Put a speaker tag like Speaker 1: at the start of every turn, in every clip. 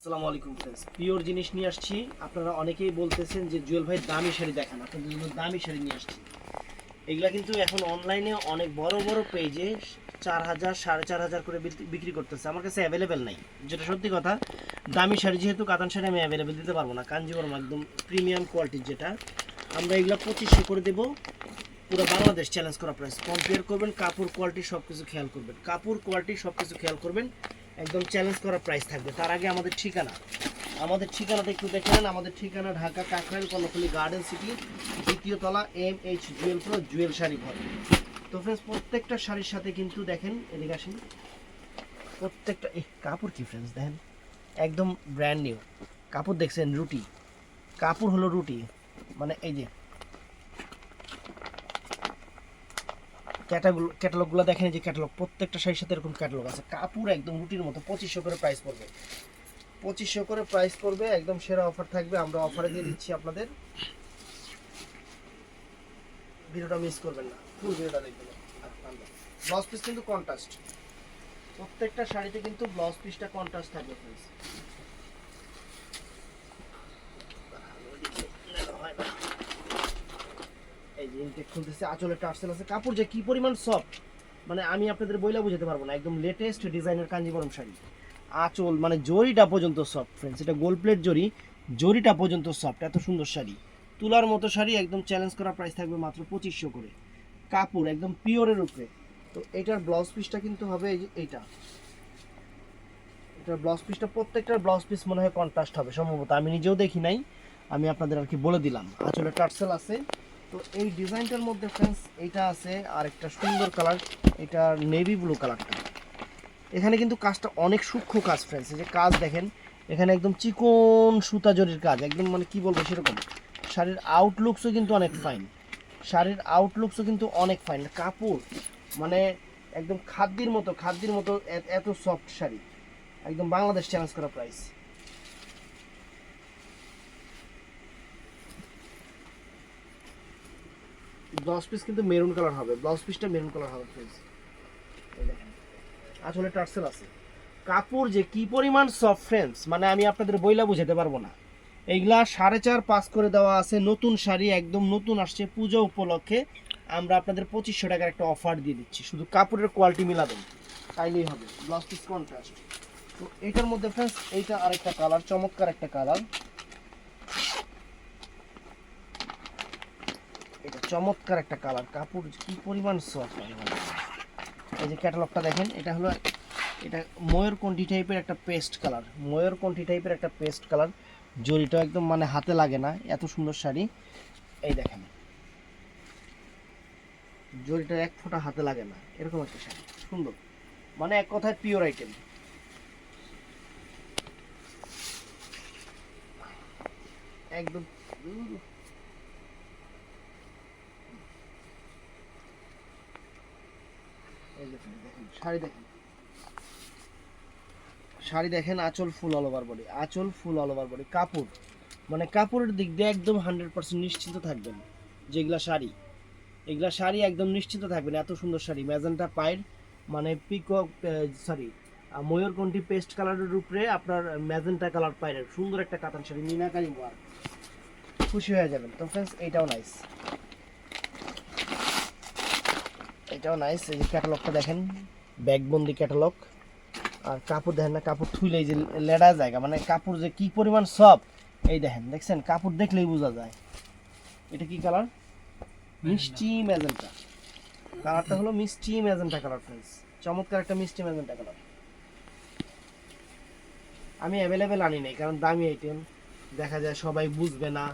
Speaker 1: আসসালামু আলাইকুম friends pure জিনিস নিয়ে আসছি। আপনারা অনেকেই বলতেছেন যে, জুয়েল ভাই, দামি শাড়ি দেখান। আপনাদের জন্য দামি শাড়ি নিয়ে আসছি এগুলা কিন্তু এখন অনলাইনে অনেক বড় বড় পেজে চার হাজার, সাড়ে চার হাজার করে বিক্রি করতেছে। আমার কাছে অ্যাভেলেবেল নাই। যেটা সত্যি কথা, দামি শাড়ি যেহেতু, কাতান শাড়ি আমি অ্যাভেলেবেল দিতে পারব না। কাঞ্জিবরম একদম প্রিমিয়াম কোয়ালিটির যেটা। আমরা এগুলা পঁচিশশো করে দেবো। পুরো বাংলাদেশ চ্যালেঞ্জ করা প্রাইস কম্পেয়ার করবেন, কাপড় কোয়ালিটি সব কিছু খেয়াল করবেন। কাপড় কোয়ালিটি সব কিছু খেয়াল করবেন। একদম চ্যালেঞ্জ করা প্রাইস থাকবে। তার আগে আমাদের ঠিকানা। আমাদের ঠিকানাটা একটু দেখে নেন। আমাদের ঠিকানা ঢাকা কাকরাইল কর্ণফুলি গার্ডেন সিটি দ্বিতীয় তলা M H Jewel pro Jewel sari ঘর। তো ফ্রেন্ডস প্রত্যেকটা শাড়ির সাথে কিন্তু দেখেন, এদিকে আসেন। প্রত্যেকটা এই কাপড় কি ফ্রেন্ডস দেখেন? একদম ব্র্যান্ড নিউ কাপড় দেখছেন, রুটি। কাপড় হলো রুটি। মানে এই যে ক্যাটাগুলো ক্যাটালগুলো দেখেন যে ক্যাটালগ, প্রত্যেকটা শাড়ির সাথে এরকম ক্যাটালগ আছে। কাপড় একদম রুটির মতো, পঁচিশশো করে প্রাইস পড়বে। পঁচিশশো করে প্রাইস পড়বে, একদম সেরা অফার থাকবে, আমরা অফারে দিয়ে দিচ্ছি আপনাদের। ভিডিওটা মিস করবেন না ফুল ভিডিওটা দেখবেন। ব্লাউজ পিস কিন্তু কন্ট্রাস্ট প্রত্যেকটা শাড়িতে কিন্তু ব্লাউজ পিসটা কন্ট্রাস্ট থাকবে ফ্রেন্ডস এই ইনটেক খুলতেছে আঁচলে টার্সেল আছে। কাপড় যে কি পরিমাণ সফট মানে আমি আপনাদের বইলা বুঝাতে পারব না। একদম লেটেস্ট ডিজাইনের কাঞ্জিবরম শাড়ি। আঁচল মানে জরিটা পর্যন্ত সফট ফ্রেন্ডস এটা গোল প্লেট জরি জরিটা পর্যন্ত সফট এত সুন্দর শাড়ি। তুলার মতো শাড়ি, একদম চ্যালেঞ্জ করা প্রাইস থাকবে মাত্র পঁচিশশো করে। কাপড় একদম পিওরের উপরে। তো এটার ব্লাউজ পিসটা কিন্তু হবে এইটা। এটার ব্লাউজ পিসটা প্রত্যেকটার ব্লাউজ পিস মনে হয় কন্ট্রাস্ট হবে, সম্ভবত। আমি নিজেও দেখি নাই, আমি আপনাদের আর কি বলে দিলাম। আসলে টার্সেল আছে। তো এই ডিজাইনটার মধ্যে ফ্রেন্ডস এইটা আছে আর একটা সুন্দর কালার এটা নেভি ব্লু কালারটা এখানে কিন্তু কাজটা অনেক সূক্ষ্ম কাজ ফ্রেন্ডস এই যে কাজ দেখেন, এখানে একদম চিকন সুতা জরির কাজ, একদম মানে কি বলব সেরকম। শাড়ির আউটলুকসও কিন্তু অনেক ফাইন শাড়ির আউটলুকসও কিন্তু অনেক ফাইন কাপড় মানে একদম খাদ্যের মতো খাদ্যের মতো এত সফট শাড়ি। একদম বাংলাদেশ চ্যালেঞ্জ করা প্রাইস ব্লাউজ পিস কিন্তু মেরুন কালার হবে। ব্লাউজ পিসটা মেরুন কালার হবে ফ্রেন্ডস আসলে টার্সেল আছে। কাপড় যে কি পরিমাণ সফট ফ্রেন্ডস মানে আমি আপনাদের বইলা বুঝাতে পারব না। এইগুলা সাড়ে চার, পাঁচ করে দেওয়া আছে। নতুন শাড়ি একদম নতুন আসছে পুজো উপলক্ষে। আমরা আপনাদের পঁচিশশো টাকার একটা অফার দিয়ে দিচ্ছি। শুধু কাপড়ের কোয়ালিটি মিলাবেন। তাইলেই হবে। ব্লাউজ পিস কন্ট্রাস্ট তো এটার মধ্যে ফ্রেন্ডস এইটা আরেকটা কালার চমৎকার একটা কালার চমৎকার একটা কালার কাপড় কি পরিমাণ সফট এই যে ক্যাটালগটা দেখেন, এটা হলো এটা ময়ূরকণ্ঠী টাইপের একটা পেস্ট কালার ময়ূরকণ্ঠী টাইপের একটা পেস্ট কালার জরিটা একদম মানে হাতে লাগে না, এত সুন্দর শাড়ি। এই দেখেন জরিটা এক ফোঁটা হাতে লাগে না, এরকম একটা শাড়ি, সুন্দর। মানে এক কথায় পিওর আইটেম একদম শাড়ি দেখেন। শাড়ি দেখেন আঁচল ফুল অল ওভার বডি আঁচল ফুল অল ওভার বডি কাপড়। মানে কাপড়ের দিক দিয়ে একদম হান্ড্রেড পার্সেন্ট নিশ্চিন্ত থাকবেন যেগুলা শাড়ি। এগুলা শাড়ি একদম নিশ্চিন্ত থাকবেন, এত সুন্দর শাড়ি। ম্যাজেন্টা পায়ের মানে পিকক সরি ময়ূরকণ্ঠী পেস্ট কালারের উপরে, আপনার ম্যাজেন্টা কালার পায়ের, সুন্দর একটা কাতান শাড়ি, মিনাকারি ওয়ার খুশি হয়ে যাবেন। তো ফ্রেন্ডস এইটাও নাইস এটাও নাইস এই যে ক্যাটালগটা দেখেন, ব্যাগবন্দি ক্যাটালগ আর কাপড় দেখেন না, কাপড় থুইলে এই যে লেডা জায়গা মানে কাপড় যে কি পরিমাণ সব এই দেখেন, দেখছেন? কাপড় দেখলেই বোঝা যায়। এটা কি কালার মিষ্টি ম্যাজেন্টা। কালারটা হলো মিষ্টি ম্যাজেন্টা কালার ফ্রেন্ডস চমৎকার একটা মিষ্টি ম্যাজেন্টা কালার আমি অ্যাভেলেবেল আনি নাই, কারণ দামি আইটেম দেখা যায় সবাই বুঝবে না।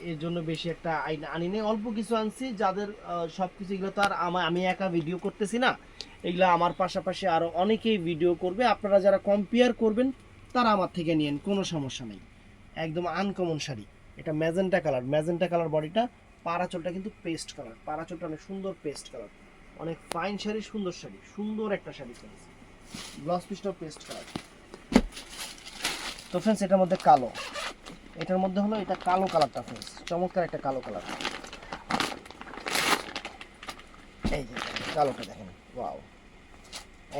Speaker 1: এর জন্য বেশি একটা আইন- আনি নেই অল্প কিছু আনছি, যাদের সব কিছু এগুলো তো আর আমা- আমি একা ভিডিও করতেছি না। এগুলো আমার পাশাপাশি আরও অনেকেই ভিডিও করবে। আপনারা যারা কম্পেয়ার করবেন, তারা আমার থেকে নিয়েন, কোনো সমস্যা নেই। একদম আনকমন শাড়ি। এটা ম্যাজেন্টা কালার ম্যাজেন্টা কালার বডিটা পারাচলটা কিন্তু পেস্ট কালার পারাচলটা অনেক সুন্দর পেস্ট কালার অনেক ফাইন শাড়ি, সুন্দর শাড়ি। সুন্দর একটা শাড়ি ফ্রেন্ডস ব্লাউজ পিসটাও পেস্ট কালার তো ফ্রেন্ডস এটার মধ্যে কালো। এটার মধ্যে হলো এটা কালো কালারটা ফ্রেন্ডস চমৎকার একটা কালো কালার। এই যে, কালোটা দেখেন। ওয়াও।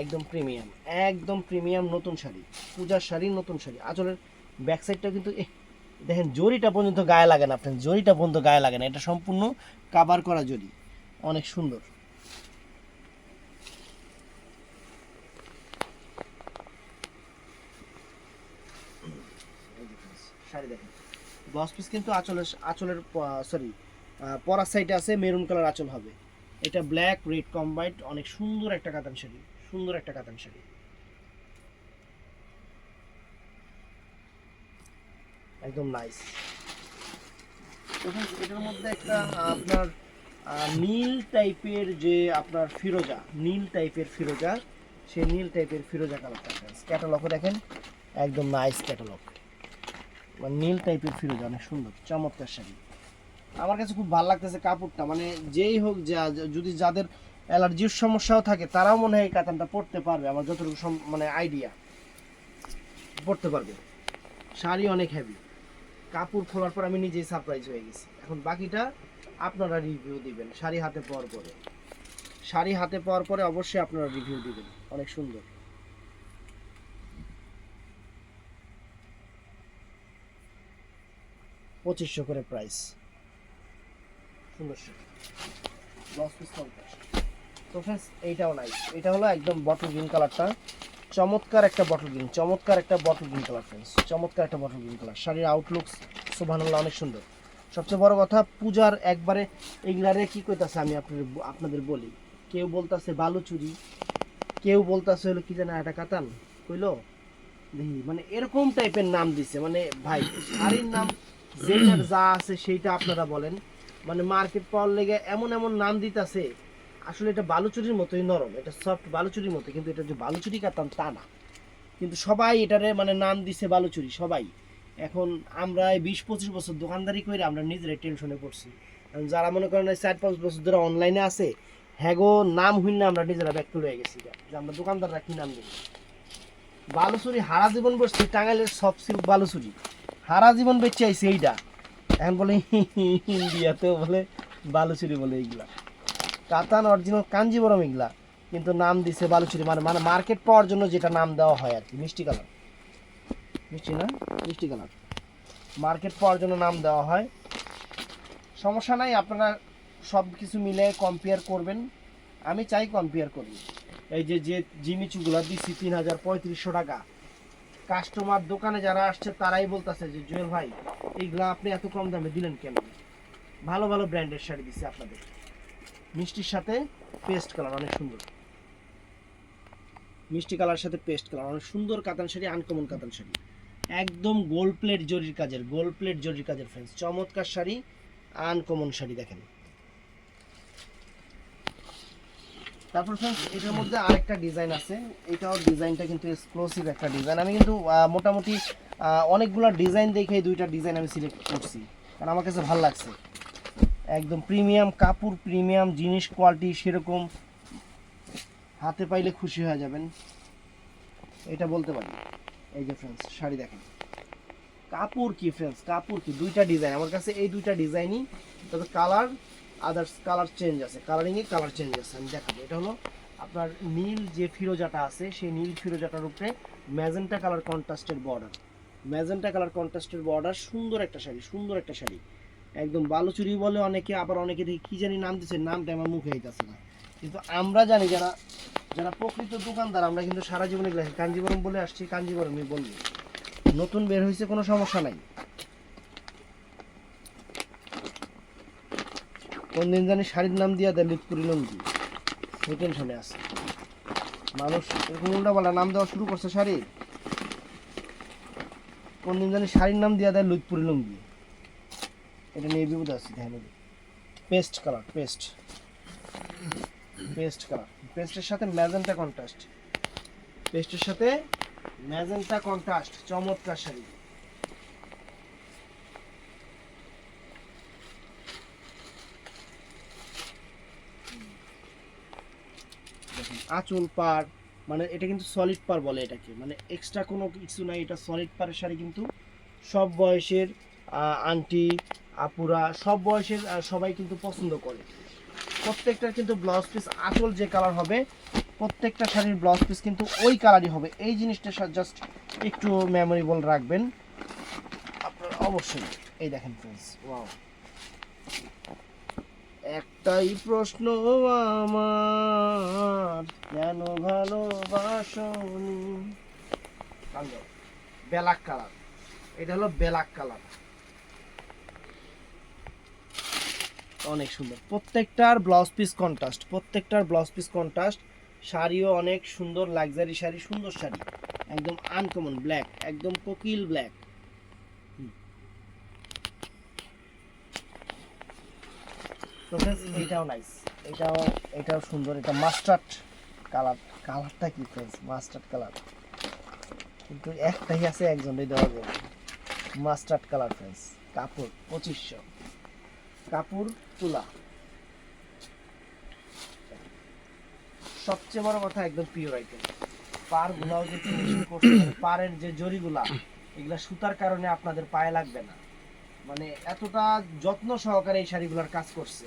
Speaker 1: একদম প্রিমিয়াম একদম প্রিমিয়াম নতুন শাড়ি। পূজার শাড়ি নতুন শাড়ি। আঁচলের ব্যাক সাইডটা কিন্তু দেখেন জরিটা পর্যন্ত গায়ে লাগে না আপনার জরিটা পর্যন্ত গায়ে লাগে না। এটা সম্পূর্ণ কাভার করা জরি। অনেক সুন্দর এই শাড়ি দেখেন ব্লাউজ পিস কিন্তু আঁচলের আঁচলের সরি পরার সাইডে আছে মেরুন কালার আঁচল হবে। এটা ব্ল্যাক রেড কম্বাইন্ড অনেক সুন্দর একটা কাতান শাড়ি, সুন্দর একটা কাতান শাড়ি। একদম নাইস এটার মধ্যে একটা আপনার নীল টাইপের যে আপনার ফিরোজা, নীল টাইপের ফিরোজা, সেই নীল টাইপের ফিরোজা কালারটা ক্যাটালগও দেখেন, একদম নাইস ক্যাটালগ মানে নীল টাইপের ফিরোজা অনেক সুন্দর, চমৎকার শাড়ি। আমার কাছে খুব ভালো লাগতেছে কাপড়টা মানে যেই হোক যা, যদি যাদের অ্যালার্জির সমস্যাও থাকে, তারাও মনে হয় এই কাতানটা পরতে পারবে, আমার যতটুকু মানে আইডিয়া পরতে পারবে। শাড়ি অনেক হ্যাভি কাপড় খোলার পর আমি নিজেই সারপ্রাইজ হয়ে গেছি। এখন বাকিটা আপনারা রিভিউ দিবেন, শাড়ি হাতে পাওয়ার পরে। শাড়ি হাতে পাওয়ার পরে অবশ্যই আপনারা রিভিউ দিবেন, অনেক সুন্দর। পঁচিশশো করে প্রাইস পিস পঞ্চাশ। তো ফ্রেন্ডস এইটাও নাই। এটা হলো একদম বটল গ্রিন কালারটা চমৎকার একটা বটল গ্রিন চমৎকার একটা বটল গ্রিন কালার ফ্রেন্ডস চমৎকার একটা বটল গ্রিন কালার শাড়ির আউটলুক সুবহানাল্লাহ অনেক সুন্দর। সবচেয়ে বড় কথা পূজার একবারে এগুলারে কি কইতাছে আমি আপনাদের আপনাদের বলি। কেউ বলতাছে বালুচুরি কেউ বলতাছে হলো কি জানা একটা কাতান কইলো? দেখি মানে এরকম টাইপের নাম দিছে মানে ভাই শাড়ির নাম যেটার যা আছে সেইটা আপনারা বলেন। মানে মার্কেট পাওয়ার লেগে এমন এমন নাম দিতাছে, আসলে এটা বালুচুরির মতোই নরম, এটা সফট বালুচুরির মতো, কিন্তু এটা যে বালুচুরি কাতাম তা না। কিন্তু সবাই এটারে মানে নাম দিছে বালুচুরি, সবাই। এখন আমরা বিশ পঁচিশ বছর দোকানদারি করে আমরা নিজেরাই টেনশনে পড়ছি। যারা মনে করেন চার পাঁচ বছর ধরে অনলাইনে আছে, হ্যাগো, নাম হইন না আমরা নিজেরা ব্যক্ত হয়ে গেছি যে আমরা দোকানদাররা কি নাম দিই বালুচুরি হারা জীবন বসছি টাঙ্গাইলের সব সিল্ক বালুচুরি। হারা জীবন বেঁচে আইছে এইটা এখন বলে, ইন্ডিয়াতেও বলে, বালুচুরি বলে এইগুলা। কাতান অরিজিনাল কাঞ্জিবরম এগুলা, কিন্তু নাম দিছে বালুচুরি। মানে মানে মার্কেট পাওয়ার জন্য যেটা নাম দেওয়া হয় আর কি মিষ্টি কালার। মিষ্টি না? মিষ্টি কালার। মার্কেট পাওয়ার জন্য নাম দেওয়া হয়। সমস্যা নাই, আপনারা সব কিছু মিলে কম্পেয়ার করবেন। আমি চাই কম্পেয়ার করবি এই যে যে জিমিচুগুলো দিচ্ছি তিন হাজার পঁয়ত্রিশশো টাকা কাস্টমার দোকানে যারা আসছে, তারাই বলতেছে যে, জুয়েল ভাই, এইগুলা আপনি এত কম দামে দিলেন কেন? ভালো ভালো ব্র্যান্ডের শাড়ি দিচ্ছে আপনাদের। মিষ্টির সাথে পেস্ট কালার অনেক সুন্দর। মিষ্টি কালার সাথে পেস্ট কালার অনেক সুন্দর কাতান শাড়ি, আনকমন কাতান শাড়ি। একদম গোল্ড প্লেট জরির কাজের, গোল্ড প্লেট জরির কাজের ফ্রেন্ডস চমৎকার শাড়ি, আনকমন শাড়ি দেখেন। তারপর ফ্রেন্ডস এটার মধ্যে আরেকটা ডিজাইন আছে। এটাও ডিজাইনটা কিন্তু এক্সক্লুসিভ একটা ডিজাইন আমি কিন্তু মোটামুটি অনেকগুলো ডিজাইন দেখে দুইটা ডিজাইন আমি সিলেক্ট করছি। কারণ আমার কাছে ভালো লাগছে। একদম প্রিমিয়াম কাপড় প্রিমিয়াম জিনিস কোয়ালিটি সেরকম। হাতে পাইলে খুশি হয়ে যাবেন। এটা বলতে পারি। এই যে ফ্রেন্ডস শাড়ি দেখেন। কাপড় কি ফ্রেন্ডস কাপড় কি? দুইটা ডিজাইন আমার কাছে এই দুইটা ডিজাইনই তবে কালার আদার্স কালার চেঞ্জ আছে কালারিংয়ে কালার চেঞ্জ আছে, আমি দেখাবো। এটা হলো আপনার নীল যে ফিরোজাটা আছে, সেই নীল ফিরোজাটার উপরে ম্যাজেন্টা কালার কন্ট্রাস্টের বর্ডার ম্যাজেন্টা কালার কন্ট্রাস্টের বর্ডার সুন্দর একটা শাড়ি, সুন্দর একটা শাড়ি। একদম বালুচুরি বলে অনেকে, আবার অনেকে দেখি, কি জানি নাম দিচ্ছে নামটা আমার মুখে হইতেছে না। কিন্তু আমরা জানি যারা যারা প্রকৃত দোকানদার, আমরা কিন্তু সারা জীবনে কাঞ্জিবরম বলে আসছি, কাঞ্জিবরমই বলব। নতুন বের হয়েছে কোনো সমস্যা নাই। কোন দিন জানি শাড়ির নাম দিয়া দেয় লিপপুরি লঙ্গি। সেই টেনশনে আছে। মানুষ এরকম উল্টাপাল্টা নাম দেওয়া শুরু করছে শাড়ির কোন দিন জানি শাড়ির নাম দিয়া দেয় লুৎপুরি লুঙ্গি। এটা নিয়ে বিপদ আছে ধ্যান paste colour, paste. Paste colour. পেস্টের সাথে ম্যাজেন্টা কন্ট্রাস্ট। পেস্টের সাথে ম্যাজেন্টা কন্ট্রাস্ট, চমৎকার শাড়ি দেখুন, আঁচল পার মানে এটা কিন্তু সলিড পার বলে এটাকে। মানে এক্সট্রা কোনো কিছু নাই, এটা সলিড পারের শাড়ি কিন্তু সব বয়সের আন্টি, আপুরা, সব বয়সের সবাই কিন্তু পছন্দ করে। প্রত্যেকটার কিন্তু ব্লাউজ পিস আঁচল যে কালার হবে, প্রত্যেকটা শাড়ির ব্লাউজ পিস কিন্তু ওই কালারই হবে। এই জিনিসটা জাস্ট একটু মেমোরেবল রাখবেন। আপনার অবশ্যই, এই দেখেন ফ্রেন্ডস ওয়াও একটাই প্রশ্ন আমার, কেন ভালোবাসনি? Black colour. এটা হলো ব্ল্যাক কালার। অনেক সুন্দর। প্রত্যেকটার ব্লাউজ পিস কন্ট্রাস্ট প্রত্যেকটার ব্লাউজ পিস কন্ট্রাস্ট শাড়িও অনেক সুন্দর লাক্সারি শাড়ি, সুন্দর শাড়ি। একদম আনকমন ব্ল্যাক একদম কোকিল ব্ল্যাক এইটাও নাইস এটাও এটাও সুন্দর, এটা মাস্টার্ড কালার কালারটা কি ফ্রেন্ডস মাস্টার্ড কালার কিন্তু একটাই আছে দেওয়া যাবে। মাস্টার্ড কালার ফ্রেন্ডস কাপড়, পঁচিশশো। কাপড় সবচেয়ে বড় কথা একদম পিওর আইটেম পার গুলাও যে ফিনিশিং পারের যে জরিগুলা এগুলা সুতার কারণে আপনাদের পায়ে লাগবে না। মানে এতটা যত্ন সহকারে এই শাড়িগুলোর কাজ করছে।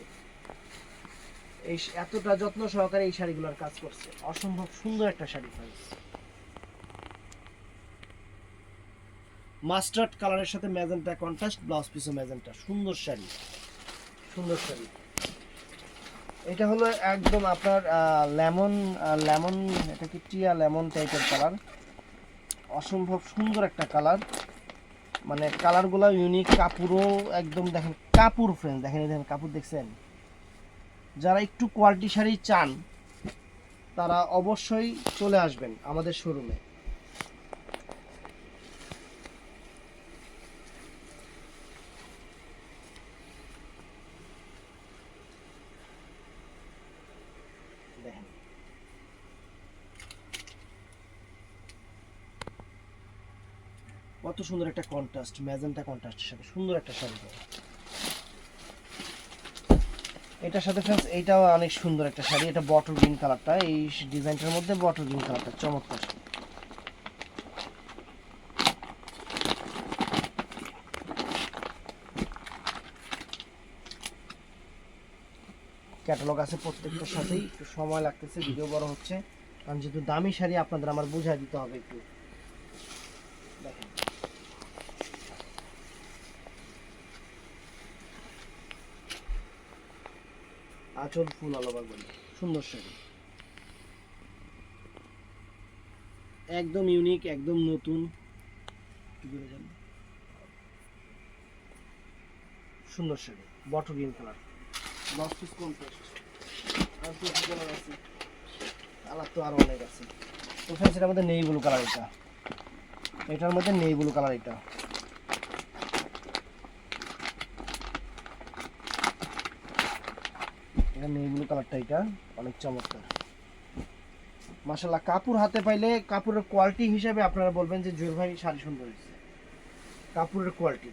Speaker 1: এই এতটা যত্ন সহকারে এই শাড়িগুলোর কাজ করছে। অসম্ভব সুন্দর একটা শাড়ি ফ্রেন্ডস মাস্টার্ড কালারের সাথে ম্যাজেন্টা কন্ট্রাস্ট ব্লাউজ পিসও ম্যাজেন্টা। সুন্দর শাড়ি। সুন্দর শাড়ি। এটা হলো একদম আপনার লেমন লেমন এটা কি টিয়া লেমন টাইপের কালার অসম্ভব সুন্দর একটা কালার মানে কালারগুলো ইউনিক কাপড়ও একদম দেখেন কাপড় ফ্রেন্ড দেখেন দেখেন কাপড় দেখছেন? যারা একটু কোয়ালিটি শাড়ি চান, তারা অবশ্যই চলে আসবেন আমাদের শোরুমে দেখেন কত সুন্দর একটা কন্ট্রাস্ট ম্যাজেন্টা কন্ট্রাস্টের সাথে, সুন্দর একটা শাড়ি। এটার সাথে ফ্রেন্ডস এইটাও অনেক সুন্দর একটা শাড়ি, এটা বটল গ্রিন কালারটা এই ডিজাইনটার মধ্যে বটল গ্রিন কালারটা চমৎকার ক্যাটালগ আছে প্রত্যেকটার সাথেই, একটু সময় লাগতেছে ভিডিও বড় হচ্ছে। কারণ যেহেতু দামি শাড়ি, আপনাদের আমার বুঝাই দিতে হবে একটু দেখেন আঁচল ফুল আলাদা বলি সুন্দর শাড়ি। একদম ইউনিক একদম নতুন। সুন্দর শাড়ি বটল গ্রিন কালার দশ পিস আর কালার আছে? কালার তো আরও অনেক আছে। তো এটার মধ্যে নেই ব্লু কালার এটা। এটার মধ্যে নেই ব্লু কালার এটা। নেই ব্লু কালারটা এটা, অনেক চমৎকার। মাশাল্লাহ কাপড় হাতে পাইলে কাপড়ের কোয়ালিটি হিসাবে আপনারা বলবেন যে জুয়েল ভাই শাড়ি সুন্দর হয়েছে। কাপড়ের কোয়ালিটি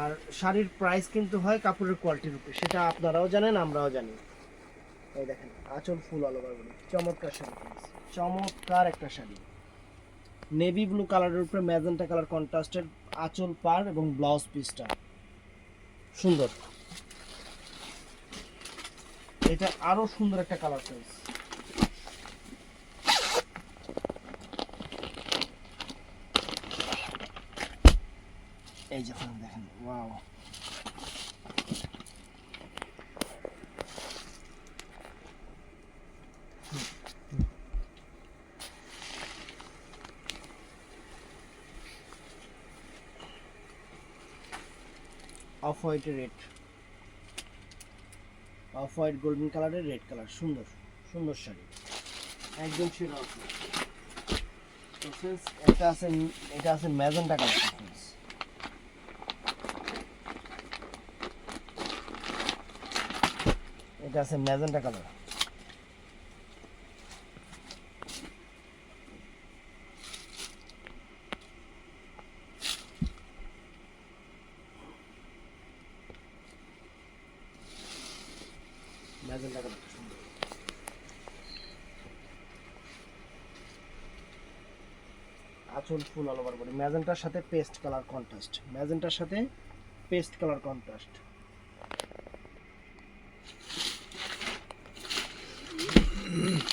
Speaker 1: আর শাড়ির প্রাইস কিন্তু হয় কাপড়ের কোয়ালিটির উপরে, সেটা আপনারাও জানেন, আমরাও জানি। এই দেখেন, আঁচল ফুল অল ওভার বডি চমৎকার শাড়ি চমৎকার একটা শাড়ি। নেভি ব্লু কালারের উপরে ম্যাজেন্টা কালার কন্ট্রাস্টের আঁচল পার এবং ব্লাউজ পিসটা সুন্দর। এটা আরও সুন্দর একটা কালার ফ্রেন্ডস এই যে দেখেন ওয়াও অফ হোয়াইটের রেড অফ হোয়াইট গোল্ডেন কালারের রেড কালার, সুন্দর সুন্দর শাড়ি। একদম সেরা আছে এটা আছে এটা আছে ম্যাজেন্টা কালার। এটা আছে ম্যাজেন্টা কালার ম্যাজেন্টা কালার সুন্দর আঁচল ফুল অল ওভার বডি ম্যাজেন্টার সাথে পেস্ট কালার কন্ট্রাস্ট ম্যাজেন্টার সাথে পেস্ট কালার কন্ট্রাস্ট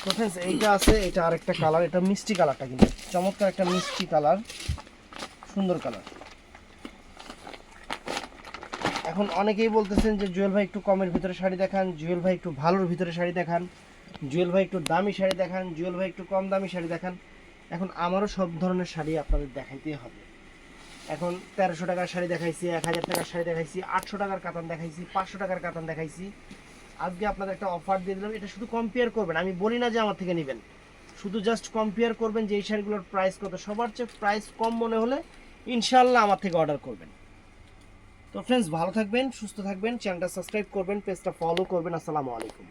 Speaker 1: তো ফ্রেন্ডস এইটা আছে, এটা আরেকটা কালার এটা মিষ্টি কালারটা কিন্তু। চমৎকার একটা মিষ্টি কালার সুন্দর কালার এখন অনেকেই বলতেছেন যে, জুয়েল ভাই একটু কমের ভিতরে শাড়ি দেখান, জুয়েল ভাই একটু ভালোর ভিতরে শাড়ি দেখান, জুয়েল ভাই একটু দামি শাড়ি দেখান, জুয়েল ভাই একটু কম দামি শাড়ি দেখান। এখন আমারও সব ধরনের শাড়ি আপনাদের দেখাইতেই হবে। এখন তেরোশো টাকার শাড়ি দেখাইছি, এক হাজার টাকার শাড়ি দেখাইছি, আটশো টাকার কাতান দেখাইছি, পাঁচশো টাকার কাতান দেখাইছি। আজকে আপনাদের একটা অফার দিয়ে দিলাম, এটা শুধু কম্পেয়ার করবেন। আমি বলি না যে আমার থেকে নেবেন। শুধু জাস্ট কম্পেয়ার করবেন যে এই শাড়িগুলোর প্রাইস কত। সবার চেয়ে প্রাইস কম মনে হলে ইনশাল্লাহ আমার থেকে অর্ডার করবেন। তো ফ্রেন্ডস ভালো থাকবেন, সুস্থ থাকবেন চ্যানেলটা সাবস্ক্রাইব করবেন পেজটা ফলো করবেন। আসসালামু আলাইকুম।